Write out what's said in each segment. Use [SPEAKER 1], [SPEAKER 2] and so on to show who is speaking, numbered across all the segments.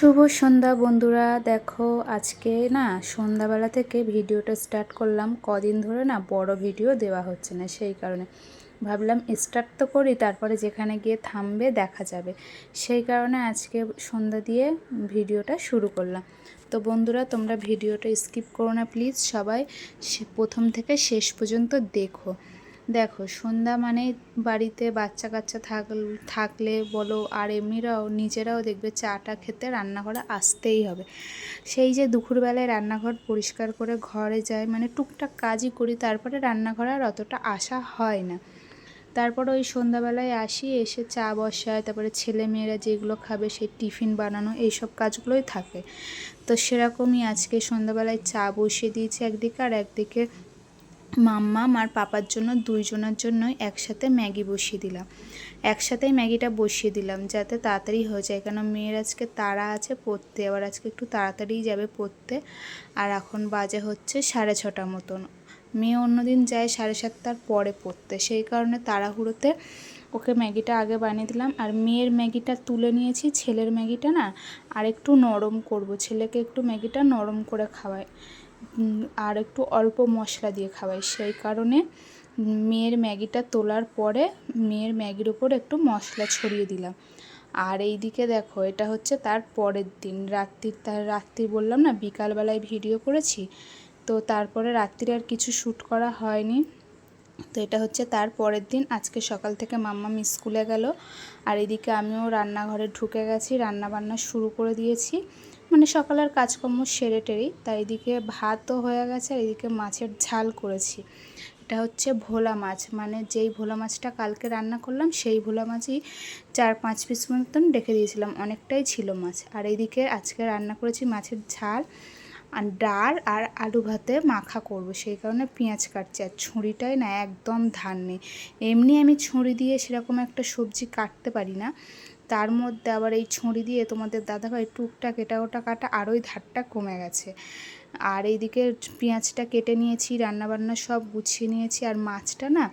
[SPEAKER 1] শুভ সন্ধ্যা বন্ধুরা। দেখো আজকে না সন্ধ্যাবেলা থেকে ভিডিওটা স্টার্ট করলাম। কদিন ধরে না বড় ভিডিও দেওয়া হচ্ছে না সেই কারণে। ভাবলাম স্টার্ট তো করি, তারপরে যেখানে গিয়ে থামবে দেখা যাবে। সেই কারণে আজকে সন্ধ্যা দিয়ে ভিডিওটা শুরু করলাম। তো বন্ধুরা, তোমরা ভিডিওটা স্কিপ করো না প্লিজ সবাই প্রথম থেকে শেষ পর্যন্ত দেখো। দেখো, সন্ধ্যা মানে বাড়িতে বাচ্চা কাচ্চা থাকল- বলো, আর এমনিরাও নিজেরাও দেখবে চাটা খেতে রান্নাঘরে আসতেই হবে। সেই যে দুপুরবেলায় রান্নাঘর পরিষ্কার করে ঘরে যায় মানে টুকটাক কাজই করি, তারপরে রান্নাঘরে আর অতটা আসা হয় না। তারপর ওই সন্ধ্যাবেলায় আসি, এসে চা বসায় তারপরে ছেলে মেয়েরা যেগুলো খাবে, সেই টিফিন বানানো, এইসব কাজগুলোই থাকে। তো সেরকমই আজকে সন্ধ্যাবেলায় চা বসিয়ে দিয়েছি একদিকে, আর একদিকে মাম্মাম আর পাপার জন্য দুইজনের জন্যই একসাথে ম্যাগি বসিয়ে দিলাম। একসাথেই ম্যাগিটা বসিয়ে দিলাম যাতে তাড়াতাড়ি হয়ে যায়। কেন মেয়ের আজকে তাড়া আছে পড়তে আবার আজকে একটু তাড়াতাড়ি যাবে পড়তে। আর এখন বাজে হচ্ছে সাড়ে ছটা মতন। মেয়ে অন্যদিন যায় সাড়ে সাতটার পরে পড়তে। সেই কারণে তাড়াহুড়োতে ওকে ম্যাগিটা আগে বানিয়ে দিলাম। আর মেয়ের ম্যাগিটা তুলে নিয়েছি ছেলের ম্যাগিটা না আর একটু নরম করব। ছেলেকে একটু ম্যাগিটা নরম করে খাওয়াই। উম, আর একটু অল্প মশলা দিয়ে খাওয়াই। সেই কারণে মেয়ের ম্যাগিটা তোলার পরে মেয়ের ম্যাগির ওপর একটু মশলা ছড়িয়ে দিলাম। আর এই দিকে দেখো, এটা হচ্ছে তার পরের দিন। রাত্রির তার রাত্রি বললাম না, বিকালবেলায় ভিডিও করেছি। তো তারপরে রাত্রিরে আর কিছু শ্যুট করা হয়নি। তো এটা হচ্ছে তার পরের দিন। আজকে সকাল থেকে মাম্মাম স্কুলে গেল। আর এদিকে আমিও রান্নাঘরে ঢুকে গেছি রান্না বান্না শুরু করে দিয়েছি। মানে সকালের কাজকর্ম সেরে টেরেই তাই এদিকে ভাতও হয়ে গেছে, আর এদিকে মাছের ঝাল করেছি। এটা হচ্ছে ভোলা মাছ মানে যেই ভোলা মাছটা কালকে রান্না করলাম, সেই ভোলা মাছই চার পাঁচ পিস মতন রেখে দিয়েছিলাম, অনেকটাই ছিল মাছ। আর এইদিকে আজকে রান্না করেছি মাছের ঝাল, আর ডাল আর আলু ভাতে মাখা করব, সেই কারণে পেঁয়াজ কাটছি, আর ছুরিটাই না একদম ধার নেই। এমনি আমি ছুরি দিয়ে সেরকম একটা সবজি কাটতে পারি না তার মধ্যে আবার এই ছুরি দিয়ে তোমাদের দাদাভাই টুকটাক এটা ওটা কাটা, আর ওই ধারটা কমে গেছে। আর এইদিকে পেঁয়াজটা কেটে নিয়েছি, রান্নাবান্না সব গুছিয়ে নিয়েছি, আর মাছটা না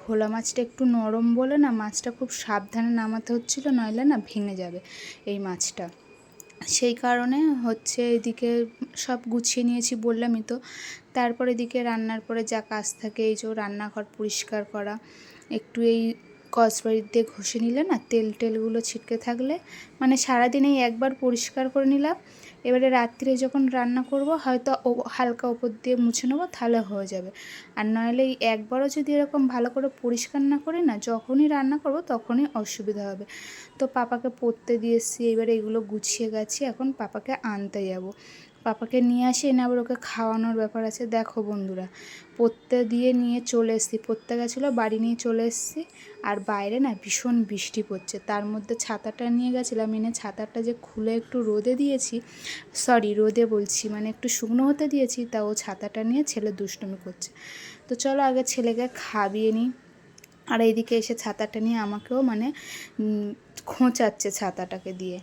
[SPEAKER 1] ভোলা মাছটা একটু নরম বলে না, মাছটা খুব সাবধানে নামাতে হচ্ছিল, নইলে না ভেঙে যাবে এই মাছটা। সেই কারণে হচ্ছে এদিকে সব গুছিয়ে নিয়েছি বললামই তো। তারপর এদিকে রান্নার পরে যা কাজ থাকে, এই যে রান্নাঘর পরিষ্কার করা, একটু এই কসবাড়ি দিয়ে ঘষে নিলে না তেল টেলগুলো ছিটকে থাকলে মানে সারাদিনেই একবার পরিষ্কার করে নিলাম। এবারে রাত্রে যখন রান্না করব, হয়তো হালকা ওপর দিয়ে মুছে নেব, তাহলে হয়ে যাবে। আর নইলে একবারও যদি এরকম ভালো করে পরিষ্কার না করি না, যখনই রান্না করব তখনই অসুবিধা হবে। তো পাপাকে পড়তে দিয়ে এসেছি, এবারে এগুলো গুছিয়ে গেছি, এখন পাপাকে আনতে যাব। পাপাকে নিয়ে আসি, এনে আবার ওকে খাওয়ানোর ব্যাপার আছে। দেখো বন্ধুরা পড়তে দিয়ে নিয়ে চলে এসেছি। পড়তে গেছিল বাড়ি নিয়ে চলে এসেছি। আর বাইরে না ভীষণ বৃষ্টি পড়ছে। তার মধ্যে ছাতাটা নিয়ে গেছিলাম, এনে ছাতাটা যে খুলে একটু রোদে দিয়েছি, সরি, রোদে বলছি মানে একটু শুকনো হতে দিয়েছি, তা ও ছাতাটা নিয়ে ছেলে দুষ্টুমি করছে। তো চলো আগে ছেলেকে খাবিয়ে নিই। আর এইদিকে এসে ছাতাটা নিয়ে আমাকেও মানে খোঁচাচ্ছে ছাতাটাকে দিয়ে।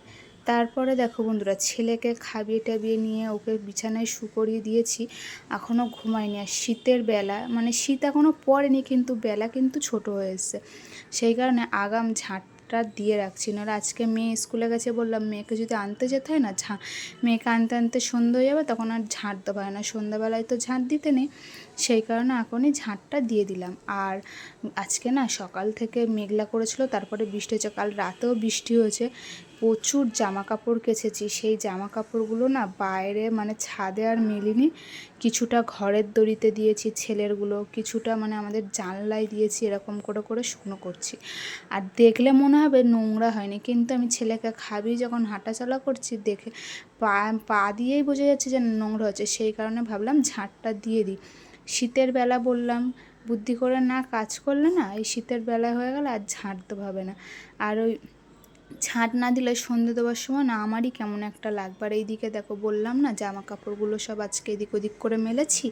[SPEAKER 1] তারপরে দেখো বন্ধুরা, ছেলেকে খাবিয়ে টাবিয়ে নিয়ে ওকে বিছানায় শু করিয়ে দিয়েছি এখনও ঘুমায়নি। আর শীতের বেলা মানে শীত এখনও পড়েনি কিন্তু বেলা কিন্তু ছোট হয়ে এসছে। সেই কারণে আগাম ঝাঁটটা দিয়ে রাখছি। না আজকে মেয়ে স্কুলে গেছে বললাম, মেয়েকে যদি আনতে যেতে হয় না, ঝাঁ, মেয়েকে আনতে আনতে সন্ধ্যে হয়ে যাবে, তখন আর ঝাঁট দেওয়া হয় না। সন্ধ্যাবেলায় তো ঝাঁট দিতে নেই। সেই কারণে এখনই ঝাঁটটা দিয়ে দিলাম। আর আজকে না সকাল থেকে মেঘলা করেছিল, তারপরে বৃষ্টি হয়েছে, কাল রাতেও বৃষ্টি হয়েছে। প্রচুর জামা কাপড় কেচেছি, সেই জামা কাপড়গুলো না বাইরে মানে ছাদে আর মেলিনি। কিছুটা ঘরের দড়িতে দিয়েছি ছেলেরগুলো, কিছুটা মানে আমাদের জানলায় দিয়েছি, এরকম করে করে শুকনো করছি। আর দেখলে মনে হবে নোংরা হয়নি, কিন্তু আমি ছেলেকে খাবি যখন হাঁটাচলা করছি, দেখে পা পা দিয়েই বোঝা যাচ্ছে যে নোংরা হচ্ছে। সেই কারণে ভাবলাম ঝাঁটটা দিয়ে দিই। শীতের বেলা বললাম, বুদ্ধি করে না, কাজ করলে না, এই শীতের বেলা হয়ে গেলে আর ঝাঁট দেওয়া হবে না। আর ওই ছাঁট না দিলে সন্ধে দেওয়ার সময় না, আমারই কেমন একটা লাগবার এই দিকে দেখো বললাম না, জামা কাপড়গুলো সব আজকে এদিক ওদিক করে মেলেছি।